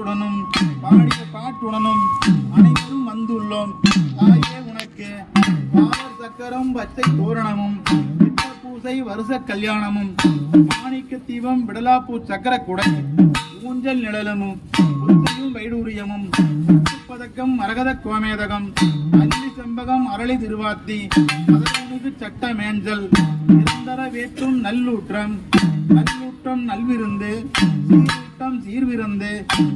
பாட்டுடனும் பாடிய பாட்டுடனும் அனைவரும் வந்துள்ளோம். தாயே உனக்கு பாலர் சக்கரம் பச்சை தோரணமும் பூசை வருஷ கல்யாணமும் மாணிக்க தீபம் விடலாப்பூ சக்கர குடை ஊஞ்சல் நிழலமும் புத்தையும் வைடூரியமும் பதக்கம் மரகத கோமேதகம் அல்லி செம்பகம் அரளி திருவாத்தி சட்ட மேஞ்சல் நிரந்தர வேற்றும் நல்லூற்றம் நல்லூட்டம் நல்விருந்து சீரூட்டம் சீர்விருந்து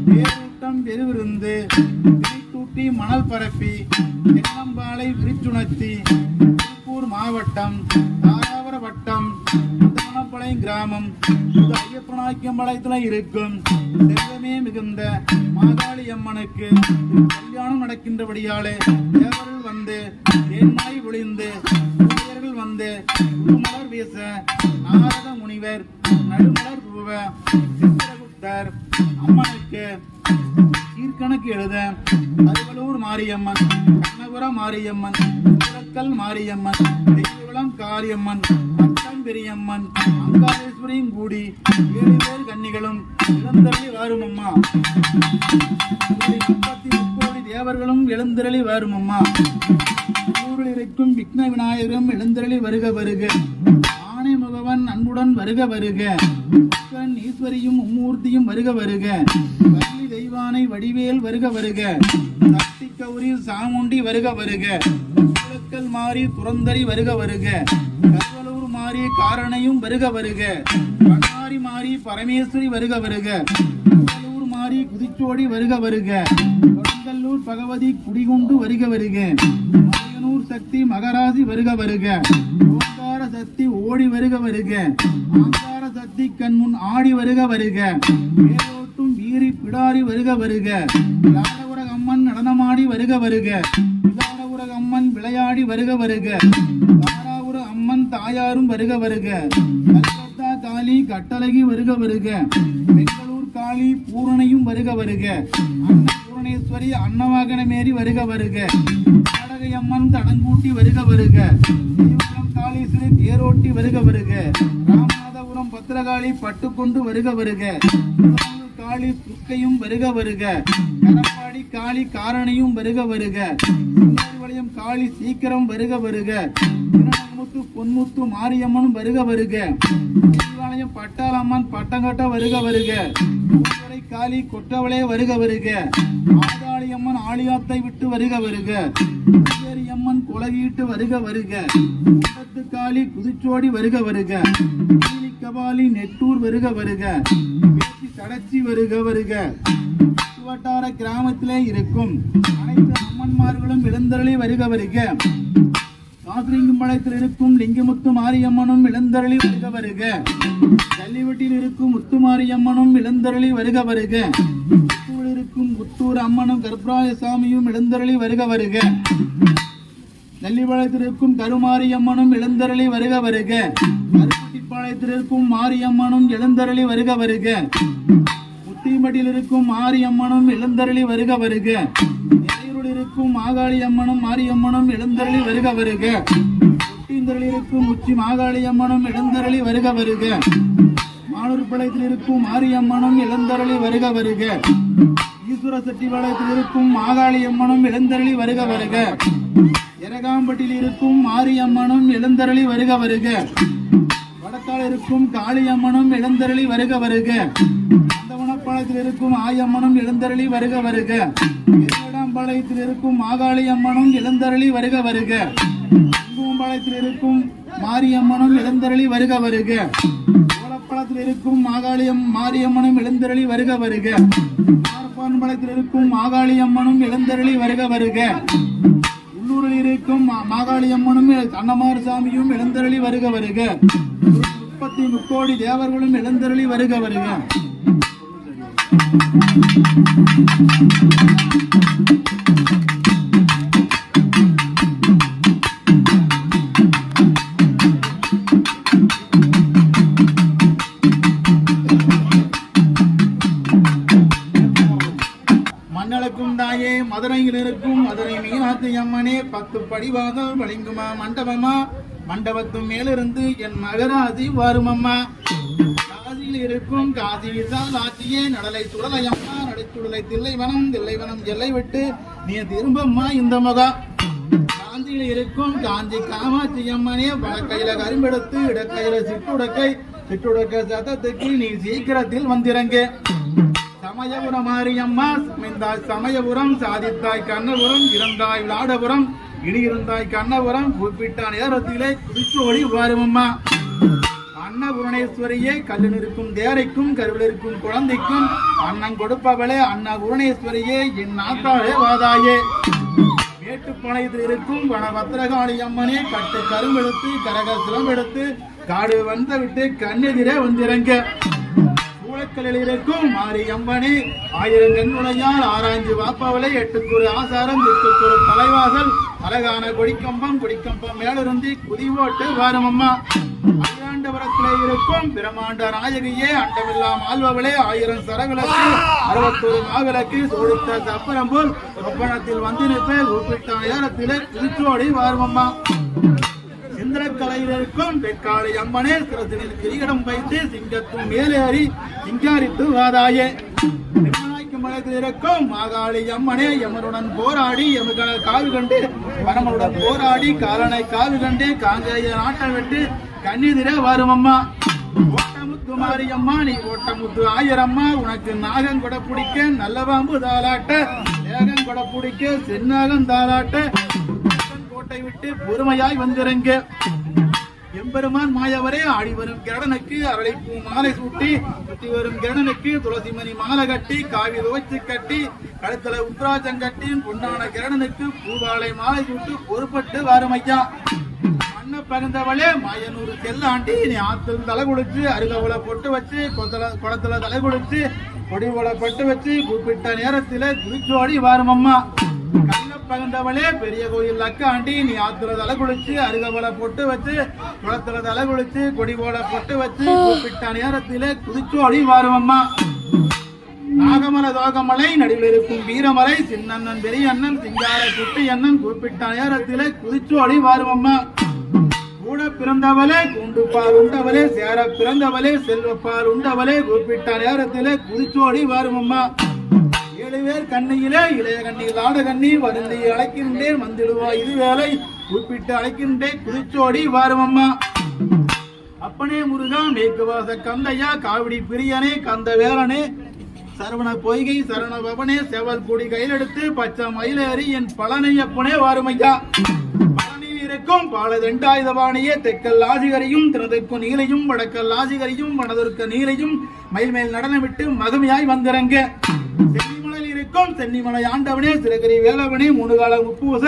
பேரூட்டம் பெருவிருந்து தூட்டி மணல் பரப்பி தென்னம்பாலை விரிச்சுணர்த்தி திருப்பூர் மாவட்டம் தாராவர வட்டம் தானப்பாளையம் கிராமம் இது ஐயப்பனாக்கியம்பாளையத்துல இருக்கும். செல்வமே மிகுந்த மாதாளி அம்மனுக்கு கல்யாணம் நடக்கின்றபடியாலே தேவர்கள் வந்து தேன்மாய் ஒளிந்து வந்து உருமலர் வீச நாரத முனிவர் நடுமலர் தூவ சித்திரகுப்தர் அம்மனுக்கு சீர்கணக்கு எழுத அருவலூர் மாரியம்மன் கண்ணபுர மாரியம்மன் புறக்கல் மாரியம்மன் தெய்வகுளம் காரியம்மன் பட்டம் பெரியம்மன் அங்காளேஸ்வரியும் கூடி ஏழு பேர் கன்னிகளும் இளந்தரளி வாரும் அம்மா முப்பத்தி முப்போடி தேவர்களும் எழுந்திரளி வாரும் அம்மா ஊரில் இருக்கும் விக்ன விநாயகரும் எழுந்தரளி வருக வருக ஆணை முகவன் அன்புடன் வருக வருக முக்கன் ஈஸ்வரியும் மும்மூர்த்தியும் வருக வருக வள்ளி தெய்வானை வடிவேல் வருக வருக சக்தி கௌரி சாமுண்டி வருக வருக குளக்கல் மாறி துறந்தரி வருக வருக கருவலூர் மாறி காரணையும் வருக வருக பண்ணாரி மாறி பரமேஸ்வரி வருக வருக கடலூர் மாறி குதிச்சோடி வருக வருக கொடுங்கல்லூர் பகவதி குடிகொண்டு வருக வருக சக்தி மகராசி வருக வருக ஓங்கார சக்தி ஓடி வருக வருக ஆங்கார சக்தி கண்முன் ஆடி வருக வருக மேலோட்டும் வீரி பிடாரி வருக வருக விளாடகுர அம்மன் நடனமாடி வருக வருக விளாடகுர அம்மன் விளையாடி வருக வருக தாராவுர அம்மன் தாயாரும் வருக வருக கல்கத்தா காளி கட்டழகி வருக வருக பெங்களூர் காளி பூரணையும் வருக வருக அன்ன பூரணேஸ்வரி அன்னவாகனமேறி வருக வருக நாடகை அடங்கூட்டி தடங்கூட்டி வருக வருக தீவனம் காளீஸ்வரி தேரோட்டி வருக வருக ராமநாதபுரம் பத்திரகாளி பட்டுக்கொண்டு வருக வருக காளி துர்க்கையும் வருக வருக கரப்பாடி காளி காரணியும் வருக வருக வளையம் காளி சீக்கிரம் வருக வருக திருநமுத்து பொன்முத்து மாரியம்மனும் வருக வருக திருவாலயம் பட்டாளம்மன் பட்டங்கட்ட வருக வருக காளி கொட்டவளே வருக வருக ஆதாளியம்மன் ஆளியாத்தை விட்டு வருக வருக அம்மன் வருக வருக. குண்டத்து காளி குதிச்சோடி வருக வருக. கபாலி நெட்டூர் வருக வருக. தடச்சி வருக வருக. வட்டார கிராமத்திலே இருக்கும் அனைத்து அம்மன்மார்களும் இளந்தரளி வருக வருக. காசிலிங்கம்பாளையத்தில் இருக்கும் லிங்கமுத்து மாரியம்மனும் இளந்தரளி வருக வருக. ஜல்லிவட்டியில் இருக்கும் முத்து மாரியம்மனும் இளந்தரளி வருக வருக. இருக்கும் புத்தூர் அம்மனும் கர்ப்பராய சாமியும் இளந்தரளி வருக வருக. நெல்லிபாளையத்தில் கருமாரியம்மனும் இளந்தரளி வருக வருக. கருப்பட்டிப்பாளையத்தில் இருக்கும் மாரியம்மனும் இளந்தரளி வருக வருக. முத்திமட்டியில் இருக்கும் மாரியம்மனும் இளந்தரளி வருக வருக. நிறையூரில் இருக்கும் மாகாளி அம்மனும் மாரியம்மனும் இளந்தரளி வருக வருக. ஒட்டிந்தரில் இருக்கும் உச்சி மாகாளி அம்மனும் இளந்தரளி வருக வருக. மானூர்பாளையத்தில் இருக்கும் மாரியம்மனும் இளந்தரளி வருக வருக. ஈஸ்வர செட்டிபாளையத்தில் இருக்கும் மாகாளி அம்மனும் இளந்தரளி வருக வருக. எரகாம்பட்டியில் இருக்கும் மாரியம்மனும் இளந்தரளி வருக வருக. வடக்கால் இருக்கும் காளியம்மனும் இளந்தரளி வருக வருக. அந்தவனப்பாளையத்தில் இருக்கும் ஆயம்மனும் இளந்தரளி வருக வருக. பாளையத்தில் இருக்கும் மாகாளி அம்மனும் இளந்தரளி வருக வருக. பாளையத்தில் இருக்கும் மாரியம்மனும் இளந்தரளி வருக வருக. ஓலப்பழத்தில் இருக்கும் மாகாளியம் மாரியம்மனும் இளந்தரளி வருக வருக. பார்ப்பான்பாளையத்தில் இருக்கும் மாகாளியம்மனும் இளந்தரளி வருக வருக. இருக்கும். மா- மாகாளியம்மனும் அன்னமார் சாமியும் இளந்தரளி வருக வருக. முப்பத்தி முக்கோடி தேவர்களும் இளந்தரளி வருக வருக. மண்ணளக்கும் பத்து படிவாதம் வழங்குமா மண்டபமா? மண்டபத்து மேலிருந்து என் மகராசி வருமம்மா. அம்மா இருக்கும் காசி விசால் ஆட்சியே நடலை சுடலை அம்மா நடை சுடலை தில்லைவனம் தில்லைவனம் எல்லை விட்டு நீ திரும்பம்மா இந்த மகா. காஞ்சியில் இருக்கும் காஞ்சி காமாட்சி அம்மனே வடக்கையில கரும்பெடுத்து இடக்கையில சிற்றுடக்கை சிற்றுடக்க சதத்துக்கு நீ சீக்கிரத்தில் வந்திறங்க. சமயபுரம் மாரியம்மா சமைந்தாய் சமயபுரம் சாதித்தாய் கண்ணபுரம் இறந்தாய் விளாடபுரம். இடியிருந்தாய் கண்ணபுரம் குறிப்பிட்ட நேரத்திலே குதிச்சோடி வாருமம்மா. அன்னபுரணேஸ்வரியே கல்லில் இருக்கும் தேரைக்கும் கருவில் இருக்கும் குழந்தைக்கும் அண்ணன் கொடுப்பவளே அன்னபுரணேஸ்வரியே என் நாத்தாளே வாதாயே. மேட்டுப்பாளையத்தில் இருக்கும் வனபத்திரகாளி அம்மனே கட்டு கரும்பெடுத்து கரக சிலம்பெடுத்து காடு வந்து விட்டு கண்ணெதிரே வந்திறங்க. சூளக்கலில் இருக்கும் மாரி ஆயிரம் கண்ணுடையால் ஆராய்ஞ்சு வாப்பவளை எட்டுக்குறு ஆசாரம் திட்டுக்குறு தலைவாசல். அழகான கொடிக்கம்பம் கொடிக்கம்பம் மேலிருந்து குதிவோட்டு ஓட்டு வாரும் அம்மா அகிலாண்டபுரத்திலே இருக்கும் பிரமாண்ட நாயகியே அண்டமெல்லாம் ஆள்பவளே ஆயிரம் சரவிளக்கு அறுபத்தொரு நாவலக்கு சோழித்த சப்பரம்போல் ஒப்பனத்தில் வந்து நிற்பே குறிப்பிட்ட நேரத்திலே திருச்சோடி வாரும் அம்மா இந்திரக்கலையில் இருக்கும் பெட்காளி அம்மனே சிரசினில் கிரீடம் வைத்து சிங்கத்தும் மேலேறி சிங்காரித்து வாதாயே. மலத்தில் இருக்கும் மாகாளி அம்மனே எமனுடன் போராடி எமகன காவு கண்டு பரமனுடன் போராடி காலனை காவு கண்டு காங்கேய நாட்டம் விட்டு கண்ணெதிரே வரும் அம்மா ஓட்டமுத்து மாரியம்மா நீ ஓட்டமுத்து ஆயிரம்மா உனக்கு நாகம் கொடை பிடிக்க நல்லவாம்பு தாளாட்ட ஏகம் கொடை பிடிக்க சென்னாகம் தாளாட்ட. கோட்டை விட்டு பொறுமையாய் வந்திருங்க எம்பெருமான் மாயவரே ஆடி வரும் கிரணனுக்கு அரளிப்பூ மாலை சூட்டி சுத்தி வரும் கிரணனுக்கு துளசி மணி மாலை கட்டி காவி துவைச்சு கட்டி கழுத்துல உத்ராஜம் கட்டி பொன்னான கிரணனுக்கு பூவாலை மாலை சூட்டு பொறுப்பட்டு வரும் ஐயா. மண்ண பகிர்ந்தவளே மாயனூர் செல்லாண்டி நீ ஆத்தில் தலை குளிச்சு அருகவுல பொட்டு வச்சு கொத்தல குளத்துல தலை குளிச்சு கொடி உலை பட்டு வச்சு குறிப்பிட்ட நேரத்தில் திருச்சோடி வாரும் அம்மா. பகிர்ந்தவளே பெரிய கோயில் அக்காண்டி நீ ஆத்துல தலை குளிச்சு அருகவலை பொட்டு வச்சு குளத்துல தலை குளிச்சு கொடி போல பொட்டு வச்சு கூப்பிட்ட நேரத்திலே குதிச்சோடி அடி அம்மா நாகமல தோகமலை நடுவில் இருக்கும் வீரமலை சின்னண்ணன் பெரிய அண்ணன் சிங்கார குட்டி அண்ணன் கூப்பிட்ட நேரத்திலே குதிச்சோடி வாருமம்மா கூட பிறந்தவளே குண்டு உண்டவளே சேர பிறந்தவளே செல்வப்பால் உண்டவளே கூப்பிட்ட நேரத்திலே குதிச்சோடி வாருமம்மா ஏழு பேர் கண்ணியிலே இளைய கண்ணியில் ஆட கண்ணி வருந்தி அழைக்கின்றேன் வந்திடுவா இதுவேளை குறிப்பிட்டு அழைக்கின்றேன் குதிச்சோடி வாருமம்மா. அப்பனே முருகா மேற்குவாச கந்தையா காவிடி பிரியனே கந்த வேலனே. சரவண பொய்கை சரண பவனே செவல் கொடி கையிலெடுத்து பச்சை மயிலேறி என் பழனை அப்பனே வாருமையா. பழனியில் இருக்கும் பால தண்டாயுதபாணியே தெக்கல் ஆசிகரையும் தினதற்கு நீலையும் வடக்கல் ஆசிகரையும் வனதற்கு நீலையும் மயில் மேல் நடனமிட்டு மகமையாய் வந்திறங்க. சென்னிமலையில் சென்னிமலை ஆண்டவனே சிறகிரி வேலவனே மூணு முப்பூச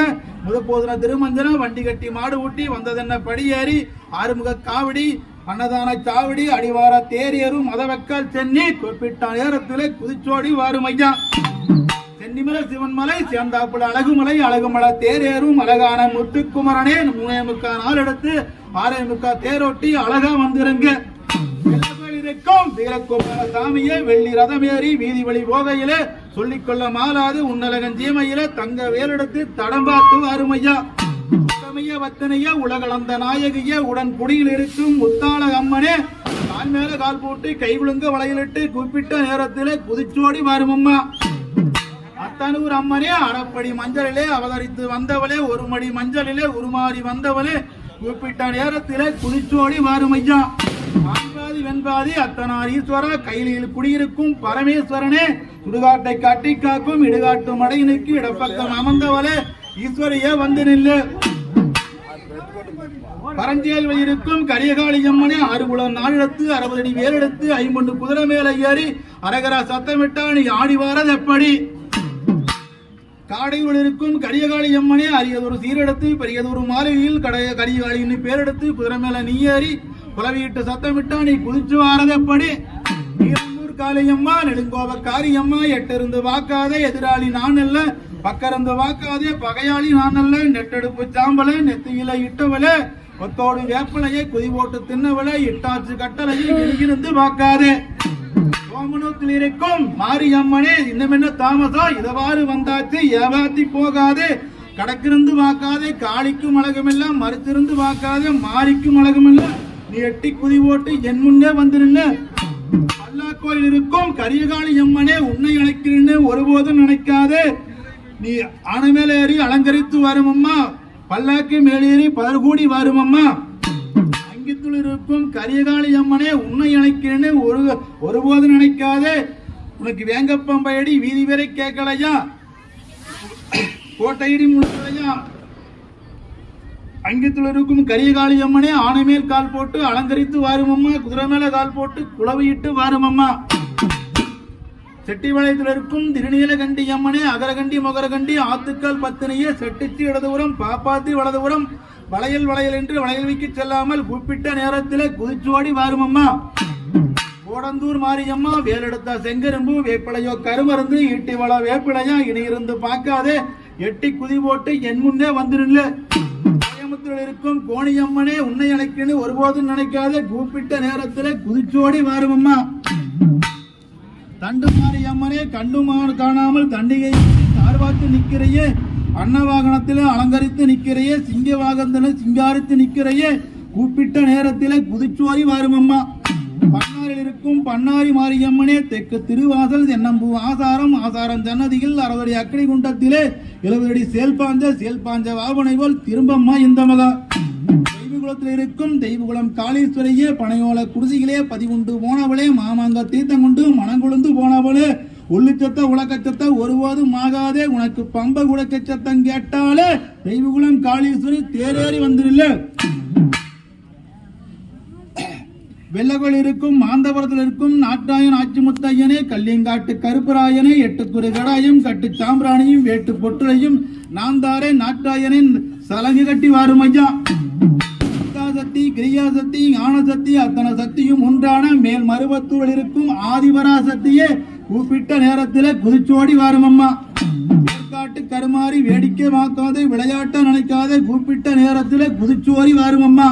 முதப்போதன திருமஞ்சன வண்டி கட்டி மாடு ஊட்டி வந்ததென்ன படியேறி ஆறுமுக காவடி அன்னதான சாவடி அடிவார தேரியரும் மதவக்கல் சென்னி குறிப்பிட்ட நேரத்திலே குதிச்சோடி வாரும் ஐயா. சென்னிமலை சிவன்மலை சேர்ந்தாப்புல அழகுமலை அழகுமலை தேரேறும் அழகான முத்துக்குமரனே மூணே முக்கா நாள் எடுத்து ஆறே முக்கா தேரோட்டி அழகா வந்திருங்க. இருக்கும் வீரக்குமார சாமியே வெள்ளி ரதமேறி வீதி வழி போகையிலே சொல்லிக்கொள்ள மாலாது உன்னலகன் ஜீமையிலே தங்க வேலெடுத்து தடம் பார்த்து அருமையா. வத்தனைய உலகளந்த நாயகிய உடன் குடியில் இருக்கும் முத்தாள அம்மனே கால் மேல கால் போட்டு கை விழுங்க வளையலிட்டு குறிப்பிட்ட நேரத்திலே குதிச்சோடி வருமம்மா. அத்தனூர் அம்மனே அறப்படி மஞ்சளிலே அவதரித்து வந்தவளே ஒரு மடி மஞ்சளிலே உருமாறி வந்தவளே குறிப்பிட்ட நேரத்திலே குதிச்சோடி வாரும் ஐயா வெண்பாதி அத்தனார் ஈஸ்வரா கையிலில் குடியிருக்கும் பரமேஸ்வரனே சுடுகாட்டை காட்டி காக்கும் இடுகாட்டு மடையினுக்கு இடப்பக்கம் அமர்ந்தவளே ஈஸ்வரியே வந்து நில்லு. பரஞ்சேல் இருக்கும் கரியகாளி அம்மனே அறுபுலம் நாளிடத்து அறுபது அடி வேலெடுத்து ஐம்பொண்டு குதிரை மேல ஏறி அரகரா சத்தமிட்டா நீ ஆடி வாரது எப்படி? காடையுள் இருக்கும் கரியகாளி அம்மனே அரியதொரு சீரெடுத்து பெரியதொரு மாளிகையில் கடைய கரியகாளின்னு பேரெடுத்து குதிரை மேல நீ ஏறி குலவியிட்டு சத்தமிட்டா நீ குதிச்சு வாரதப்படி? காளியம்மா நெடுங்கோப காரியம்மா எட்டிருந்து வாக்காதே எதிராளி நான் அல்ல பக்கருந்து வாக்காதே பகையாளி நான் அல்ல நெட்டெடுப்பு சாம்பல நெத்தியில இட்டவள ஒத்தோடு வேப்பலையை குதி போட்டு தின்னவள இட்டாச்சு கட்டளையை எழுகிருந்து வாக்காதே. சோமனத்தில் இருக்கும் மாரியம்மனே இன்னும் என்ன தாமசம் இதவாறு வந்தாச்சு ஏவாத்தி போகாதே. கடக்கிருந்து வாக்காதே காளிக்கும் அழகமெல்லாம் மறுத்திருந்து வாக்காதே மாரிக்கும் அழகமெல்லாம். நீ எட்டி குதி போட்டு என் முன்னே வந்துருங்க அல்லா கோயில் இருக்கும் கரியகாளி அம்மனே உன்னை அழைக்கிறேன்னு ஒருபோதும் நினைக்காதே. நீ ஆனை மேல ஏறி அலங்கரித்து வரும் அம்மா பல்லாக்கு மேலேறி பதர்கூடி வரும் அம்மா அங்கித்துள் இருக்கும் கரியகாளி அம்மனே உன்னை அழைக்கிறேன்னு ஒரு ஒருபோதும் நினைக்காதே. உனக்கு வேங்கப்பம்பயடி வீதி வரை கேட்கலையா? கோட்டையடி முழுக்கலையா? அங்கத்தில் இருக்கும் கரியகாளி அம்மனே ஆனை மேல் கால் போட்டு அலங்கரித்து வாரும் அம்மா குதிரை மேல கால் போட்டு குழவையிட்டு வாரும் அம்மா செட்டிபாளையத்தில் இருக்கும் திருநீலகண்டி அம்மனே அகரகண்டி மகரகண்டி ஆத்துக்கால் பத்தினியே செட்டிச்சு இடதுபுறம் பாப்பாத்தி வலதுபுறம் வளையல் வளையல் என்று வளையல் வைக்க செல்லாமல் குறிப்பிட்ட நேரத்தில் குதிச்சுவாடி வாரும் அம்மா கோடந்தூர் மாரியம்மா வேலெடுத்தா செங்கரும்பு வேப்பிளையோ கருமருந்து ஈட்டி வள வேப்பிளையா இனி இருந்து பார்க்காதே எட்டி குதி போட்டு என் முன்னே வந்துருல கிராமத்தில் இருக்கும் கோணியம்மனே உன்னை அழைக்கணும் ஒருபோதும் நினைக்காத. கூப்பிட்ட நேரத்தில் குதிச்சோடி வாரும் அம்மா தண்டு அம்மனே கண்டுமாறு காணாமல் தண்டிகை தார்வாத்து நிற்கிறையே. அன்ன வாகனத்தில் அலங்கரித்து நிற்கிறையே. சிங்க வாகனத்தில் சிங்காரித்து நிற்கிறையே. கூப்பிட்ட நேரத்தில் குதிச்சோடி வாரும் அம்மா இருக்கும் பன்னாரி மாரியம்மனே தெற்கு திருவாசல் தென்னம்பு ஆசாரம் ஆசாரம் ஜன்னதியில் அறுபடி அக்கடி குண்டத்திலே எழுபது சேல்பாஞ்ச சேல்பாஞ்ச வாபனை போல் திரும்பம்மா இந்த மகா. தெய்வகுலத்தில் இருக்கும் தெய்வகுலம் காளீஸ்வரையே பனையோல குடிசிகளே பதிவுண்டு போனவளே மாமாங்க தீர்த்தம் கொண்டு மனங்குழுந்து போனவளே உள்ளுச்சத்த உலகச்சத்த ஒருபோதும் ஆகாதே உனக்கு பம்ப உலகச்சத்தம் கேட்டாலே தெய்வகுலம் காளீஸ்வரி தேரேறி வந்துருல்ல வெள்ளகோள் இருக்கும் மாந்தபுரத்தில் இருக்கும் நாட்டாயன் ஆட்சி முத்தையனே கல்லியங்காட்டு கருப்பராயனே எட்டுக்குறு கடாயும் கட்டு சாம்பிராணியும் வேட்டு பொட்டுளையும் நாந்தாரே நாட்டாயனின் சலங்கு கட்டி வாரும் ஐயா. சக்தி கிரியா சக்தி அத்தனை சக்தியும் ஒன்றான மேல் மருவத்தூள் இருக்கும் ஆதிபரா சக்தியே கூப்பிட்ட நேரத்தில் குதிச்சோடி வாரும் அம்மா. ஏற்காட்டு கருமாறி வேடிக்கை பார்க்காதே விளையாட்ட நினைக்காதே கூப்பிட்ட நேரத்தில் குதிச்சோடி வாரும் அம்மா.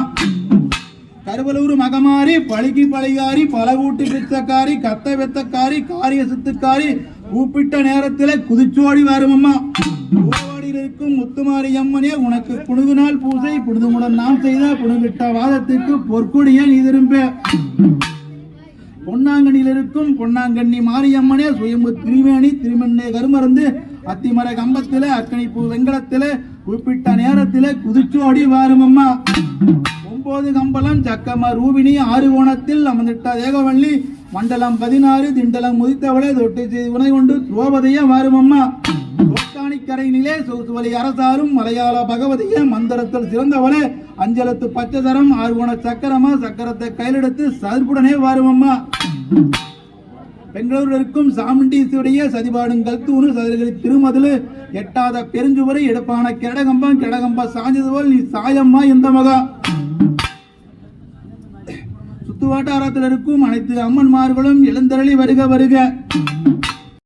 கருவலூர் மகமாரி பழுகி பழிகாரி பலவூட்டு பித்தக்காரி கத்த வெத்தக்காரி காரிய சித்துக்காரி கூப்பிட்ட நேரத்தில் குதிச்சோடி வருமம்மா. இருக்கும் முத்துமாரி அம்மனே உனக்கு புனுகு நாள் பூசை புனிதமுடன் நாம் செய்த புனுகிட்ட வாதத்துக்கு பொற்கொடியன் நீ திரும்ப. பொன்னாங்கண்ணியில் இருக்கும் பொன்னாங்கண்ணி மாரியம்மனே சுயம்பு திருவேணி திருமண்ணே கருமருந்து அத்திமர கம்பத்தில் அக்கனிப்பூ வெங்கலத்தில குறிப்பிட்ட நேரத்தில் குதிச்சோடி வாருமம்மா. அம்மா கம்பளம் சக்கம ரூபினி ஆறுகோணத்தில் அமர்ந்திட்ட தேகவள்ளி மண்டலம் பதினாறு திண்டலம் முதித்தவளே தொட்டு செய்து உணை கொண்டு துரோபதைய வாரும் அம்மா கரையினிலே சோசுவலி அரசாரும் மலையாள பகவதிய மந்திரத்தில் சிறந்தவளே. அஞ்சலத்து பச்சதரம் ஆறுகுண சக்கரமா சக்கரத்தை கையிலெடுத்து சதுப்புடனே வாரும் பெங்களூரில் இருக்கும் சாமுண்டீசுடைய சதிபாடும் கல்தூணு சதுரகிரி திருமதிலு எட்டாத பெருஞ்சுவரை எடுப்பான கிடகம்பம் கிடகம்ப சாஞ்சது போல் நீ சாயம்மா இந்த மகா. சுத்து வட்டாரத்தில் இருக்கும் அனைத்து அம்மன்மார்களும் எழுந்தருளி வருக வருக.